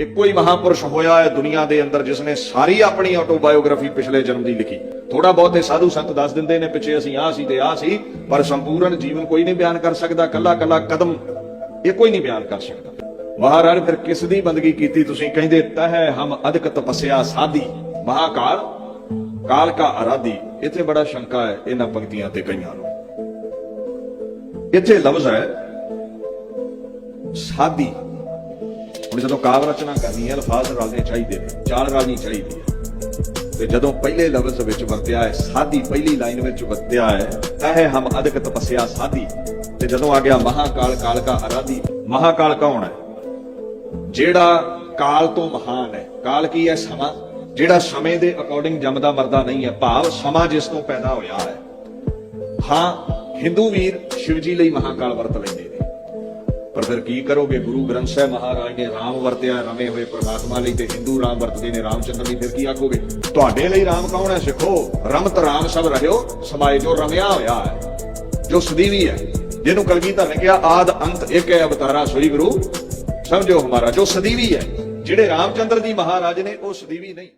ਇੱਕੋ ਹੀ ਮਹਾਪੁਰਸ਼ ਹੋਇਆ ਹੈ ਦੁਨੀਆ ਦੇ ਅੰਦਰ ਜਿਸ ਨੇ ਸਾਰੀ ਆਪਣੀ ਆਟੋਬਾਇਓਗ੍ਰਾਫੀ ਪਿਛਲੇ ਜਨਮ ਦੀ ਲਿਖੀ। ਥੋੜਾ ਬਹੁਤੇ ਸਾਧੂ ਸੰਤ ਦੱਸ ਦਿੰਦੇ ਨੇ, ਪਿੱਛੇ ਅਸੀਂ ਆਹ ਸੀ ਤੇ ਆਹ ਸੀ, ਪਰ ਸੰਪੂਰਨ ਜੀਵਨ ਕੋਈ ਨਹੀਂ ਬਿਆਨ ਕਰ ਸਕਦਾ ਕੱਲਾ ਕੱਲਾ ਕਦਮ ਇਹ ਕੋਈ ਨਹੀਂ ਬਿਆਨ ਕਰ ਸਕਦਾ। ਮਹਾਰਾਜ, ਫਿਰ ਕਿਸ ਦੀ ਬੰਦਗੀ ਕੀਤੀ ਤੁਸੀਂ? ਕਹਿੰਦੇ, ਤਹਿ ਹਮ ਅਦਕ ਤਪੱਸਿਆ ਸਾਧੀ, ਮਹਾਕਾਲ, ਕਾਲ ਕਾ ਅਰਾਧੀ। ਇੱਥੇ ਬੜਾ ਸ਼ੰਕਾ ਹੈ ਇਹਨਾਂ ਪੰਕਤੀਆਂ ਤੇ ਕਈਆਂ ਨੂੰ। ਇੱਥੇ ਲਫ਼ਜ਼ ਹੈ, ਸਾਧੀ। ਹੁਣ ਜਦੋਂ ਕਾਵ ਰਚਨਾ ਕਰਨੀ ਹੈ, ਅਲਫਾਜ਼ ਰਲਣੇ ਚਾਹੀਦੇ ਨੇ ਚਾਲ ਰਲਣੀ ਚਾਹੀਦੀ। ਹੈ ਤੇ ਜਦੋਂ ਪਹਿਲੇ ਲਫ਼ਜ਼ ਵਿੱਚ ਵਰਤਿਆ ਹੈ ਸਾਧੀ ਪਹਿਲੀ ਲਾਈਨ ਵਿੱਚ ਵਰਤਿਆ ਹੈ, ਤਾਂ ਹਮ ਅਧਿਕ ਤਪੱਸਿਆ ਸਾਧੀ ਤੇ ਜਦੋਂ ਆ ਗਿਆ ਮਹਾਕਾਲ ਕਾਲ ਕਾ ਆਰਾਧੀ ਮਹਾਕਾਲ ਕੌਣ ਹੈ? ਜਿਹੜਾ ਕਾਲ ਤੋਂ ਮਹਾਨ ਹੈ। ਕਾਲ ਕੀ ਹੈ? ਸਮਾਂ। ਜਿਹੜਾ ਸਮੇਂ ਦੇ ਅਕੋਰਡਿੰਗ ਜੰਮਦਾ ਮਰਦਾ ਨਹੀਂ ਹੈ। ਭਾਵ ਸਮਾਂ ਜਿਸ ਤੋਂ ਪੈਦਾ ਹੋਇਆ ਹੈ। ਹਾਂ ਹਿੰਦੂ ਵੀਰ ਸ਼ਿਵਜੀ ਲਈ ਮਹਾਕਾਲ ਵਰਤ ਲੈਂਦੇ ਪਰ ਫਿਰ ਕੀ ਕਰੋਗੇ? ਗੁਰੂ ਗ੍ਰੰਥ ਸਾਹਿਬ ਮਹਾਰਾਜ ਨੇ ਰਾਮ ਵਰਤਿਆ, ਰਮੇ ਹੋਏ ਪ੍ਰਮਾਤਮਾ ਲਈ ਤੇ ਹਿੰਦੂ ਰਾਮ ਵਰਤਦੇ ਨੇ। ਰਾਮਚੰਦਰ ਲਈ ਫਿਰ ਕੀ ਆਖੋਗੇ? ਤੁਹਾਡੇ ਲਈ ਰਾਮ ਕੌਣ ਹੈ ਸਿੱਖੋ? ਰਮਤ ਰਾਮ ਸਭ ਰਹਿਓ, ਸਮਾਏ ਜੋ ਰਮਿਆ ਹੋਇਆ ਹੈ, ਜੋ ਸਦੀਵੀ ਹੈ, ਜਿਹਨੂੰ ਕਲਗੀਧਰ ਨੇ ਕਿਹਾ, ਆਦ ਅੰਤ ਇੱਕ ਹੈ ਅਵਤਾਰਾ ਸੋਈ ਗੁਰੂ। ਸਮਝੋ ਹਮਾਰਾ, ਜੋ ਸਦੀਵੀ ਹੈ, ਜਿਹੜੇ ਰਾਮਚੰਦਰ ਜੀ ਮਹਾਰਾਜ ਨੇ, ਉਹ ਸਦੀਵੀ ਨਹੀਂ।